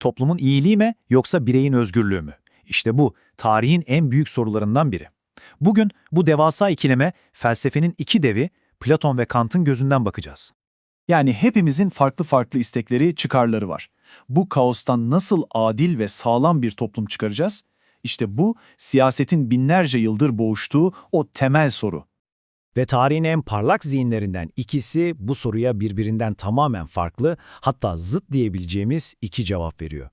Toplumun iyiliği mi yoksa bireyin özgürlüğü mü? İşte bu tarihin en büyük sorularından biri. Bugün bu devasa ikileme felsefenin iki devi Platon ve Kant'ın gözünden bakacağız. Yani hepimizin farklı farklı istekleri, çıkarları var. Bu kaostan nasıl adil ve sağlam bir toplum çıkaracağız? İşte bu siyasetin binlerce yıldır boğuştuğu o temel soru. Ve tarihin en parlak zihinlerinden ikisi bu soruya birbirinden tamamen farklı, hatta zıt diyebileceğimiz iki cevap veriyor.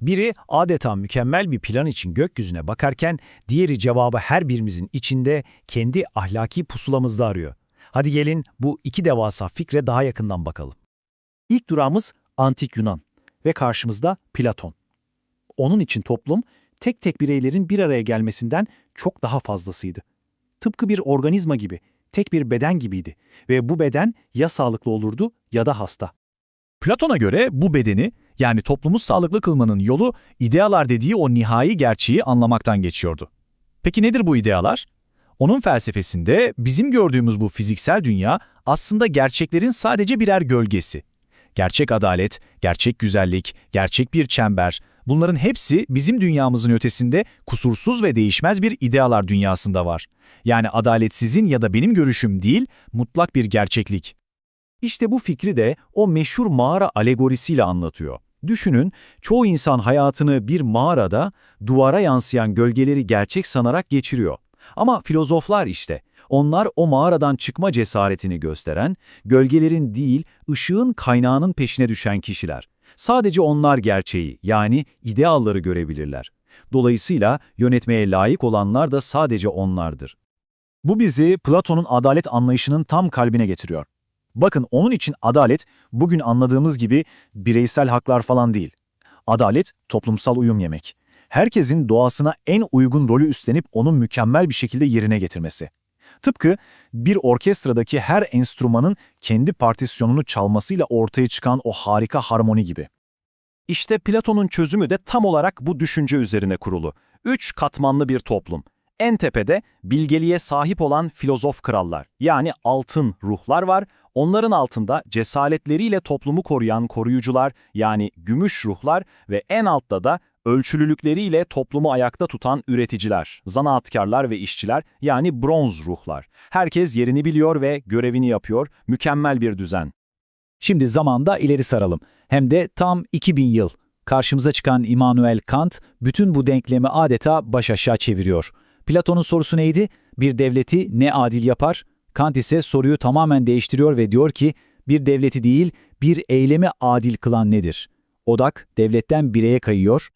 Biri adeta mükemmel bir plan için gökyüzüne bakarken, diğeri cevabı her birimizin içinde kendi ahlaki pusulamızda arıyor. Hadi gelin bu iki devasa fikre daha yakından bakalım. İlk durağımız Antik Yunan ve karşımızda Platon. Onun için toplum tek tek bireylerin bir araya gelmesinden çok daha fazlasıydı. Tıpkı bir organizma gibi, tek bir beden gibiydi ve bu beden ya sağlıklı olurdu ya da hasta. Platon'a göre bu bedeni, yani toplumu sağlıklı kılmanın yolu, idealar dediği o nihai gerçeği anlamaktan geçiyordu. Peki nedir bu idealar? Onun felsefesinde bizim gördüğümüz bu fiziksel dünya aslında gerçeklerin sadece birer gölgesi. Gerçek adalet, gerçek güzellik, gerçek bir çember, bunların hepsi bizim dünyamızın ötesinde kusursuz ve değişmez bir idealar dünyasında var. Yani adalet sizin ya da benim görüşüm değil, mutlak bir gerçeklik. İşte bu fikri de o meşhur mağara alegorisiyle anlatıyor. Düşünün, çoğu insan hayatını bir mağarada duvara yansıyan gölgeleri gerçek sanarak geçiriyor. Ama filozoflar işte, onlar o mağaradan çıkma cesaretini gösteren, gölgelerin değil, ışığın kaynağının peşine düşen kişiler. Sadece onlar gerçeği, yani idealları görebilirler. Dolayısıyla yönetmeye layık olanlar da sadece onlardır. Bu bizi Platon'un adalet anlayışının tam kalbine getiriyor. Bakın onun için adalet bugün anladığımız gibi bireysel haklar falan değil. Adalet toplumsal uyum yemek. Herkesin doğasına en uygun rolü üstlenip onu mükemmel bir şekilde yerine getirmesi. Tıpkı bir orkestradaki her enstrümanın kendi partisyonunu çalmasıyla ortaya çıkan o harika harmoni gibi. İşte Platon'un çözümü de tam olarak bu düşünce üzerine kurulu. Üç katmanlı bir toplum. En tepede bilgeliğe sahip olan filozof krallar, yani altın ruhlar var. Onların altında cesaretleriyle toplumu koruyan koruyucular, yani gümüş ruhlar ve en altta da ölçülülükleriyle toplumu ayakta tutan üreticiler, zanaatkarlar ve işçiler, yani bronz ruhlar. Herkes yerini biliyor ve görevini yapıyor, mükemmel bir düzen. Şimdi zamanda ileri saralım. Hem de tam 2000 yıl. Karşımıza çıkan Immanuel Kant bütün bu denklemi adeta baş aşağı çeviriyor. Platon'un sorusu neydi? Bir devleti ne adil yapar? Kant ise soruyu tamamen değiştiriyor ve diyor ki bir devleti değil bir eylemi adil kılan nedir? Odak devletten bireye kayıyor.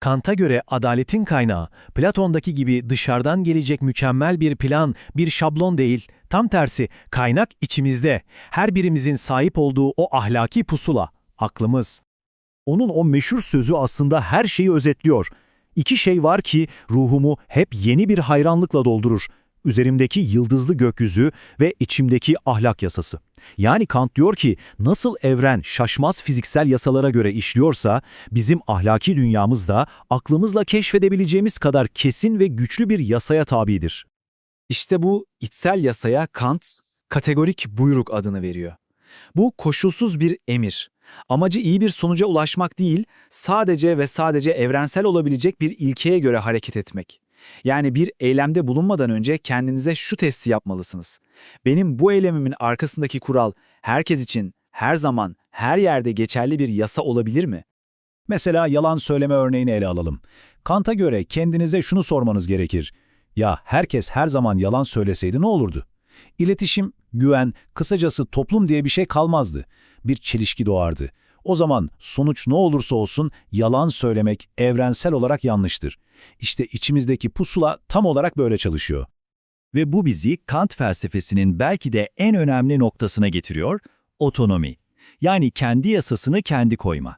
Kant'a göre adaletin kaynağı, Platon'daki gibi dışarıdan gelecek mükemmel bir plan, bir şablon değil, tam tersi kaynak içimizde, her birimizin sahip olduğu o ahlaki pusula, aklımız. Onun o meşhur sözü aslında her şeyi özetliyor. İki şey var ki ruhumu hep yeni bir hayranlıkla doldurur. Üzerimdeki yıldızlı gökyüzü ve içimdeki ahlak yasası. Yani Kant diyor ki nasıl evren şaşmaz fiziksel yasalara göre işliyorsa bizim ahlaki dünyamız da aklımızla keşfedebileceğimiz kadar kesin ve güçlü bir yasaya tabidir. İşte bu içsel yasaya Kant kategorik buyruk adını veriyor. Bu koşulsuz bir emir. Amacı iyi bir sonuca ulaşmak değil, sadece ve sadece evrensel olabilecek bir ilkeye göre hareket etmek. Yani bir eylemde bulunmadan önce kendinize şu testi yapmalısınız. Benim bu eylemimin arkasındaki kural herkes için her zaman, her yerde geçerli bir yasa olabilir mi? Mesela yalan söyleme örneğini ele alalım. Kant'a göre kendinize şunu sormanız gerekir. Ya herkes her zaman yalan söyleseydi ne olurdu? İletişim, güven, kısacası toplum diye bir şey kalmazdı. Bir çelişki doğardı. O zaman sonuç ne olursa olsun yalan söylemek evrensel olarak yanlıştır. İşte içimizdeki pusula tam olarak böyle çalışıyor. Ve bu bizi Kant felsefesinin belki de en önemli noktasına getiriyor, otonomi. Yani kendi yasasını kendi koyma.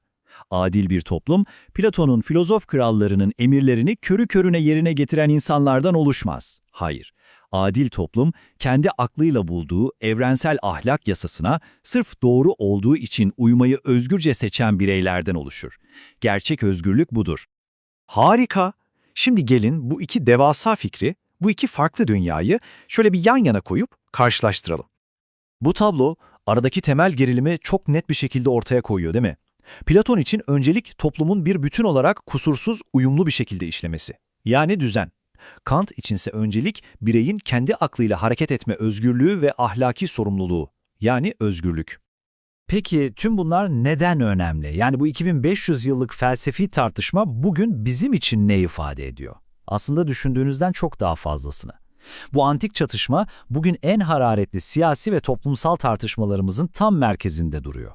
Adil bir toplum, Platon'un filozof krallarının emirlerini körü körüne yerine getiren insanlardan oluşmaz. Hayır, adil toplum kendi aklıyla bulduğu evrensel ahlak yasasına sırf doğru olduğu için uymayı özgürce seçen bireylerden oluşur. Gerçek özgürlük budur. Harika! Şimdi gelin bu iki devasa fikri, bu iki farklı dünyayı şöyle bir yan yana koyup karşılaştıralım. Bu tablo aradaki temel gerilimi çok net bir şekilde ortaya koyuyor değil mi? Platon için öncelik toplumun bir bütün olarak kusursuz, uyumlu bir şekilde işlemesi. Yani düzen. Kant içinse öncelik bireyin kendi aklıyla hareket etme özgürlüğü ve ahlaki sorumluluğu. Yani özgürlük. Peki tüm bunlar neden önemli? Yani bu 2500 yıllık felsefi tartışma bugün bizim için ne ifade ediyor? Aslında düşündüğünüzden çok daha fazlasını. Bu antik çatışma bugün en hararetli siyasi ve toplumsal tartışmalarımızın tam merkezinde duruyor.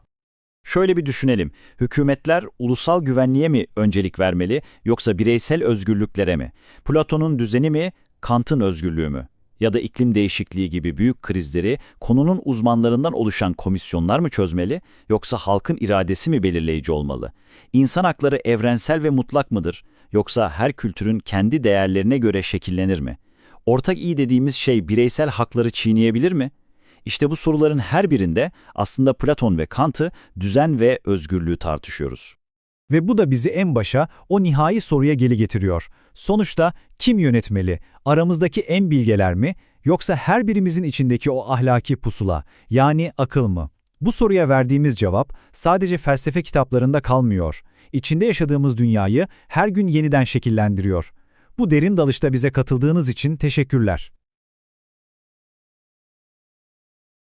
Şöyle bir düşünelim. Hükümetler ulusal güvenliğe mi öncelik vermeli yoksa bireysel özgürlüklere mi? Platon'un düzeni mi, Kant'ın özgürlüğü mü? Ya da iklim değişikliği gibi büyük krizleri konunun uzmanlarından oluşan komisyonlar mı çözmeli yoksa halkın iradesi mi belirleyici olmalı? İnsan hakları evrensel ve mutlak mıdır yoksa her kültürün kendi değerlerine göre şekillenir mi? Ortak iyi dediğimiz şey bireysel hakları çiğneyebilir mi? İşte bu soruların her birinde aslında Platon ve Kant'ı düzen ve özgürlüğü tartışıyoruz. Ve bu da bizi en başa o nihai soruya geri getiriyor. Sonuçta kim yönetmeli? Aramızdaki en bilgeler mi? Yoksa her birimizin içindeki o ahlaki pusula, yani akıl mı? Bu soruya verdiğimiz cevap sadece felsefe kitaplarında kalmıyor. İçinde yaşadığımız dünyayı her gün yeniden şekillendiriyor. Bu derin dalışta bize katıldığınız için teşekkürler.